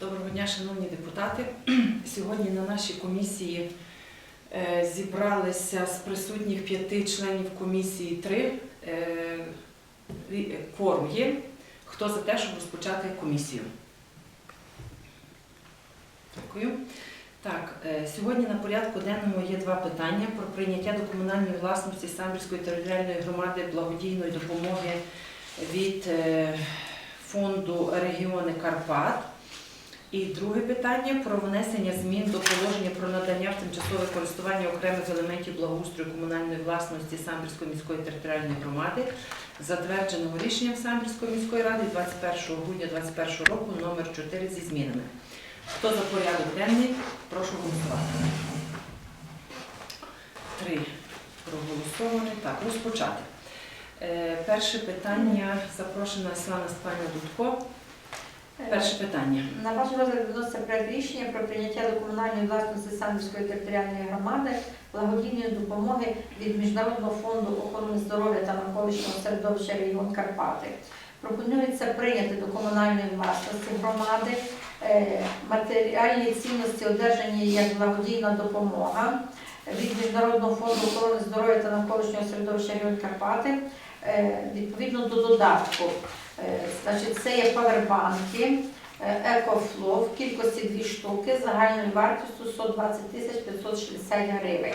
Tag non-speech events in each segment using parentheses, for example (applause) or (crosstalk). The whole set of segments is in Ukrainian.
Доброго дня, шановні депутати. (clears throat) Сьогодні на нашій комісії е, зібралися з присутніх п'яти членів комісії три. Е, е, Кворум є. Хто за те, щоб розпочати комісію? Дякую. Так, сьогодні на порядку денному є два питання про прийняття до комунальної власності Самбірської територіальної громади благодійної допомоги від фонду регіони Карпат. І друге питання про внесення змін до положення про надання в тимчасове користування окремих елементів благоустрою комунальної власності Самбірської міської територіальної громади, затвердженого рішенням Самбірської міської ради 21 грудня 2021 року номер 4 зі змінами. Хто за порядок денний, прошу голосувати. Три проголосовані. Так, розпочати. Е, перше питання запрошена Світлана Степанівна Дудко. Перше питання. На ваш розгляд відноситься проект рішення про прийняття до комунальної власності Самбірської територіальної громади благодійної допомоги від Міжнародного фонду охорони здоров'я та навколишнього середовища регіон Карпати. Пропонується прийняти до комунальної власності громади е, матеріальні цінності, одержані як благодійна допомога від Міжнародного фонду охорони здоров'я та навколишнього середовища регіон Карпати е, відповідно до додатку. Е, Значить, це є павербанки EcoFlow в кількості 2 штуки загальною вартістю 120 тисяч 560 гривень.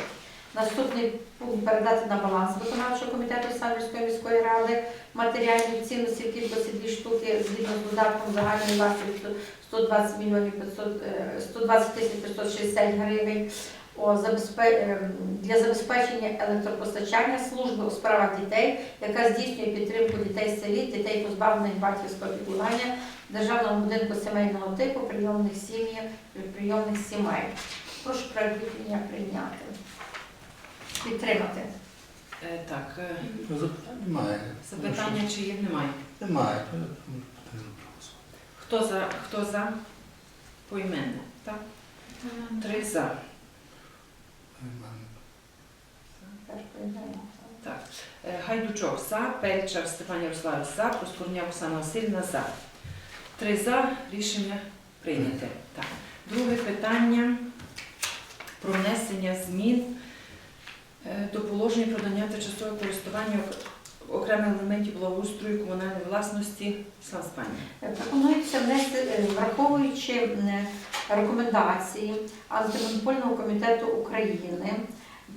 Наступний пункт передати на баланс виконавчого комітету Самбірської міської ради матеріальні цінності в кількості 2 штуки згідно з додатком загальною вартістю 120 мільйонів 500, е, 120 тисяч 560 гривень. Ем, для забезпечення електропостачання служби у справах дітей, яка здійснює підтримку дітей сиріт, дітей позбавлених батьківського піклування, державного будинку сімейного типу, прийомних сім'ї, прийомних сімей. Прошу рішення прийняти. Підтримати. Е, Так, е, немає. запитання чи є? Немає. Немає. проголосувати. Хто за? Хто за? Поіменне. Так? Три за. Так. Е, Гайдучок за, Пельчар Степан Ярославович за, Проскурняк Оксана Васильівна за. Три за. Рішення прийняте. Так. Друге питання про внесення змін е, до положення про надання тимчасового користування окремих елементів благоустрою комунальної власності Слава Спанія. Пропонується внести, е, враховуючи рекомендації антимонопольного комітету України,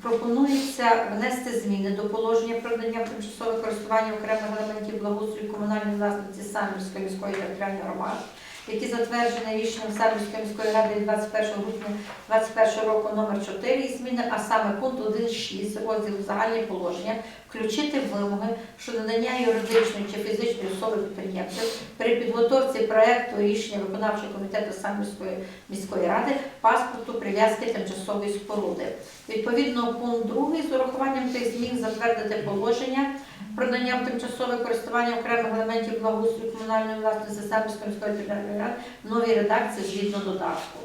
пропонується внести зміни до положення про надання тимчасове користування окремих елементів благоустрою комунальної власності Самірської міської територіальної громади, які затверджені рішенням Самбірської міської ради від 21 грудня 2021 року номер 4 і зміни, а саме пункт 1.6 розділу загальні положення, включити вимоги щодо надання юридичної чи фізичної особи підприємця при підготовці проекту рішення виконавчого комітету Самбірської міської ради паспорту прив'язки тимчасової споруди. Відповідно, пункт 2 з урахуванням тих змін затвердити положення про надання в тимчасове користування окремих елементів благоустрою комунальної власності Самбірської міської територіальної ради в новій редакції згідно додатку.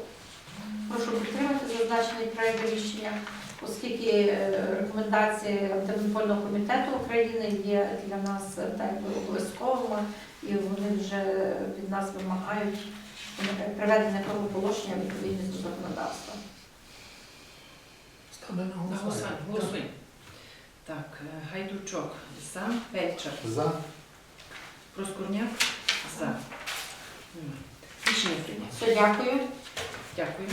Прошу підтримати зазначений проект рішення, оскільки е, рекомендації антимонопольного комітету України є для нас так обов'язковими, і вони вже від нас вимагають приведення того положення відповідність до законодавства. Ставлю на голосування. Так, е, Гайдучок за, Пельчар, За. Проскурняк за. Рішення прийнято. Все, дякую. Дякую.